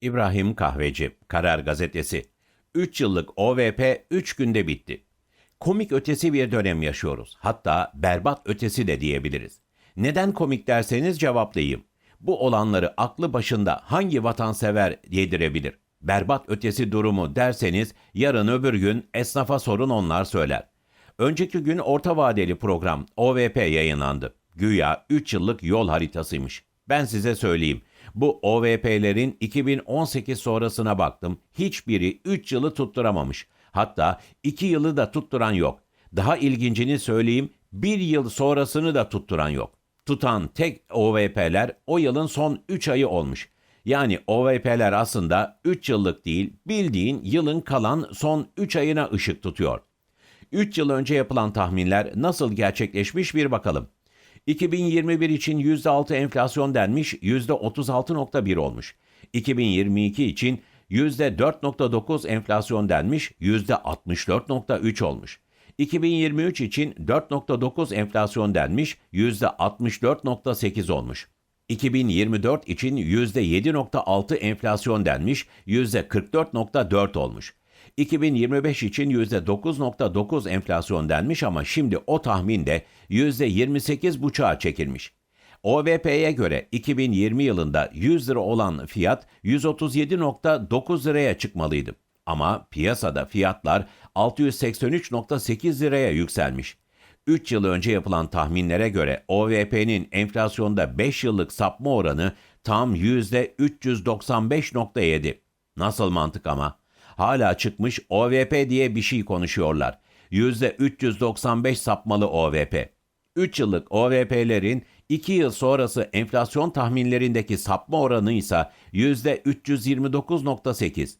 İbrahim Kahveci, Karar Gazetesi. 3 yıllık OVP 3 günde bitti. Komik ötesi bir dönem yaşıyoruz. Hatta berbat ötesi de diyebiliriz. Neden komik derseniz cevaplayayım. Bu olanları aklı başında hangi vatansever yedirebilir? Berbat ötesi durumu derseniz yarın öbür gün esnafa sorun onlar söyler. Önceki gün orta vadeli program OVP yayınlandı. Güya 3 yıllık yol haritasıymış. Ben size söyleyeyim. Bu OVP'lerin 2018 sonrasına baktım. Hiçbiri 3 yılı tutturamamış. Hatta 2 yılı da tutturan yok. Daha ilgincini söyleyeyim. 1 yıl sonrasını da tutturan yok. Tutan tek OVP'ler o yılın son 3 ayı olmuş. Yani OVP'ler aslında 3 yıllık değil, bildiğin yılın kalan son 3 ayına ışık tutuyor. 3 yıl önce yapılan tahminler nasıl gerçekleşmiş bir bakalım. 2021 için %6 enflasyon denmiş, %36.1 olmuş. 2022 için %4.9 enflasyon denmiş, %64.3 olmuş. 2023 için 4.9 enflasyon denmiş, %64.8 olmuş. 2024 için %7.6 enflasyon denmiş, %44.4 olmuş. 2025 için %9.9 enflasyon denmiş ama şimdi o tahmin de %28,5'a çekilmiş. OVP'ye göre 2020 yılında 100 lira olan fiyat 137.9 liraya çıkmalıydı. Ama piyasada fiyatlar 683.8 liraya yükselmiş. 3 yıl önce yapılan tahminlere göre OVP'nin enflasyonda 5 yıllık sapma oranı tam %395.7. Nasıl mantık ama? Hala çıkmış OVP diye bir şey konuşuyorlar. %395 sapmalı OVP. 3 yıllık OVP'lerin 2 yıl sonrası enflasyon tahminlerindeki sapma oranı ise %329.8.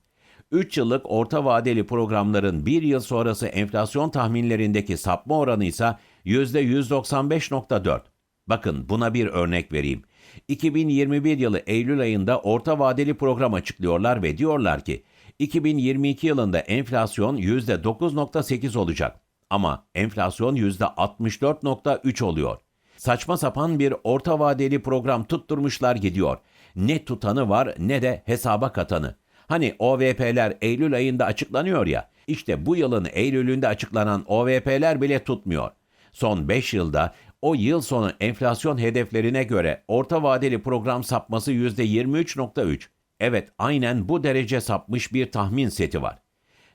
3 yıllık orta vadeli programların 1 yıl sonrası enflasyon tahminlerindeki sapma oranı ise %195.4. Bakın buna bir örnek vereyim. 2021 yılı Eylül ayında orta vadeli program açıklıyorlar ve diyorlar ki 2022 yılında enflasyon %9.8 olacak ama enflasyon %64.3 oluyor. Saçma sapan bir orta vadeli program tutturmuşlar gidiyor. Ne tutanı var ne de hesaba katanı. Hani OVP'ler Eylül ayında açıklanıyor ya, işte bu yılın Eylül'ünde açıklanan OVP'ler bile tutmuyor. Son 5 yılda o yıl sonu enflasyon hedeflerine göre orta vadeli program sapması %23.3. Evet, aynen bu derece sapmış bir tahmin seti var.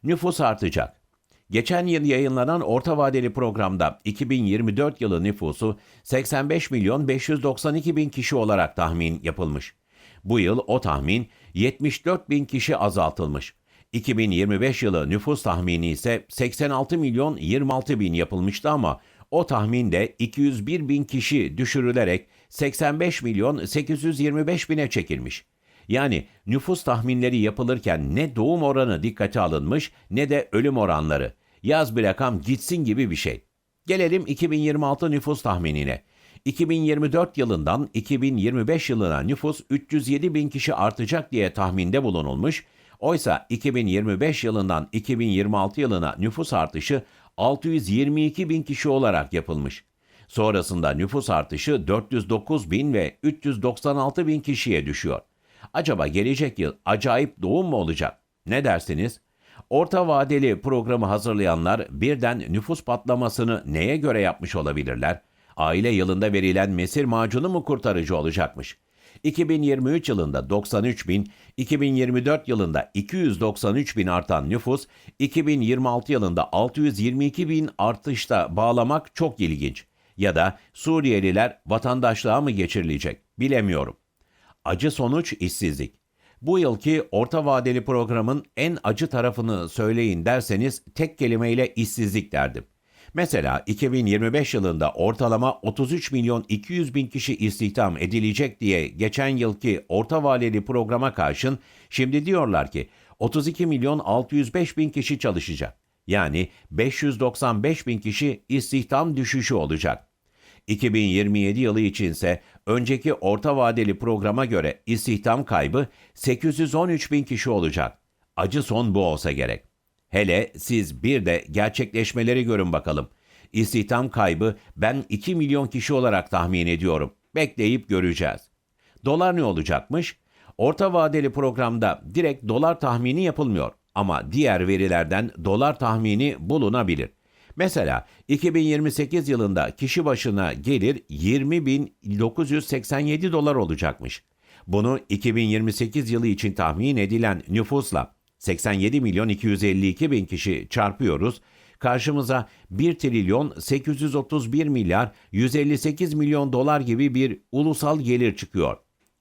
Nüfus artacak. Geçen yıl yayınlanan orta vadeli programda 2024 yılı nüfusu 85 milyon 592 bin kişi olarak tahmin yapılmış. Bu yıl o tahmin 74 bin kişi azaltılmış. 2025 yılı nüfus tahmini ise 86 milyon 26 bin yapılmıştı ama o tahminde 201 bin kişi düşürülerek 85 milyon 825 bine çekilmiş. Yani nüfus tahminleri yapılırken ne doğum oranı dikkate alınmış ne de ölüm oranları. Yaz bir rakam gitsin gibi bir şey. Gelelim 2026 nüfus tahminine. 2024 yılından 2025 yılına nüfus 307 bin kişi artacak diye tahminde bulunulmuş. Oysa 2025 yılından 2026 yılına nüfus artışı 622 bin kişi olarak yapılmış. Sonrasında nüfus artışı 409 bin ve 396 bin kişiye düşüyor. Acaba gelecek yıl acayip doğum mu olacak? Ne dersiniz? Orta vadeli programı hazırlayanlar birden nüfus patlamasını neye göre yapmış olabilirler? Aile yılında verilen mesir macunu mu kurtarıcı olacakmış? 2023 yılında 93 bin, 2024 yılında 293 bin artan nüfus, 2026 yılında 622 bin artışta bağlamak çok ilginç. Ya da Suriyeliler vatandaşlığa mı geçirilecek? Bilemiyorum. Acı sonuç işsizlik. Bu yılki orta vadeli programın en acı tarafını söyleyin derseniz tek kelimeyle işsizlik derdim. Mesela 2025 yılında ortalama 33 milyon 200 bin kişi istihdam edilecek diye geçen yılki orta vadeli programa karşın şimdi diyorlar ki 32 milyon 605 bin kişi çalışacak. Yani 595 bin kişi istihdam düşüşü olacak. 2027 yılı içinse önceki orta vadeli programa göre istihdam kaybı 813 bin kişi olacak. Acı son bu olsa gerek. Hele siz bir de gerçekleşmeleri görün bakalım. İstihdam kaybı ben 2 milyon kişi olarak tahmin ediyorum. Bekleyip göreceğiz. Dolar ne olacakmış? Orta vadeli programda direkt dolar tahmini yapılmıyor ama diğer verilerden dolar tahmini bulunabilir. Mesela 2028 yılında kişi başına gelir 20.987 dolar olacakmış. Bunu 2028 yılı için tahmin edilen nüfusla 87 milyon 252 bin kişi çarpıyoruz. Karşımıza 1 trilyon 831 milyar 158 milyon dolar gibi bir ulusal gelir çıkıyor.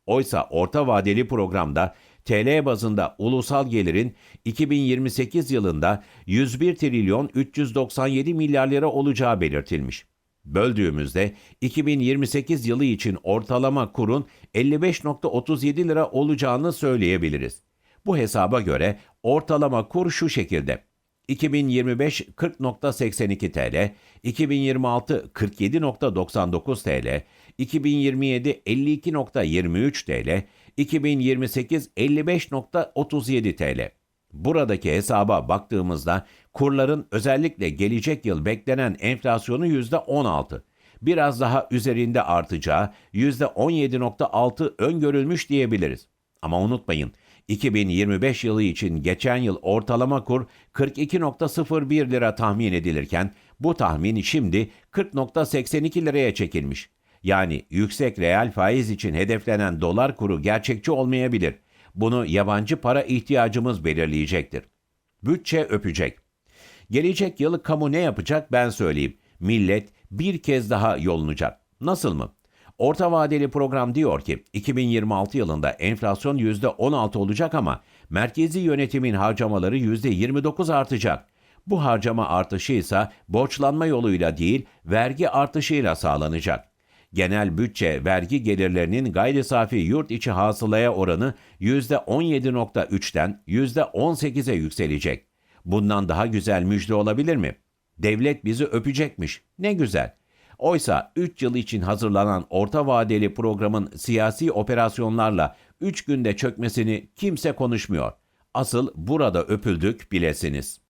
Oysa orta vadeli programda TL bazında ulusal gelirin 2028 yılında 101 trilyon 397 milyar lira olacağı belirtilmiş. Böldüğümüzde 2028 yılı için ortalama kurun 55.37 lira olacağını söyleyebiliriz. Bu hesaba göre ortalama kur şu şekilde. 2025 40.82 TL, 2026 47.99 TL, 2027 52.23 TL, 2028 55.37 TL. Buradaki hesaba baktığımızda kurların özellikle gelecek yıl beklenen enflasyonu %16, biraz daha üzerinde artacağı %17.6 öngörülmüş diyebiliriz. Ama unutmayın 2025 yılı için geçen yıl ortalama kur 42.01 lira tahmin edilirken bu tahmin şimdi 40.82 liraya çekilmiş. Yani yüksek reel faiz için hedeflenen dolar kuru gerçekçi olmayabilir. Bunu yabancı para ihtiyacımız belirleyecektir. Bütçe öpecek. Gelecek yıl kamu ne yapacak ben söyleyeyim. Millet bir kez daha yolunacak. Nasıl mı? Orta vadeli program diyor ki 2026 yılında enflasyon %16 olacak ama merkezi yönetimin harcamaları %29 artacak. Bu harcama artışı ise borçlanma yoluyla değil vergi artışıyla sağlanacak. Genel bütçe vergi gelirlerinin gayri safi yurt içi hasılaya oranı %17.3'ten %18'e yükselecek. Bundan daha güzel müjde olabilir mi? Devlet bizi öpecekmiş. Ne güzel. Oysa 3 yıl için hazırlanan orta vadeli programın siyasi operasyonlarla 3 günde çökmesini kimse konuşmuyor. Asıl burada öpüldük bilesiniz.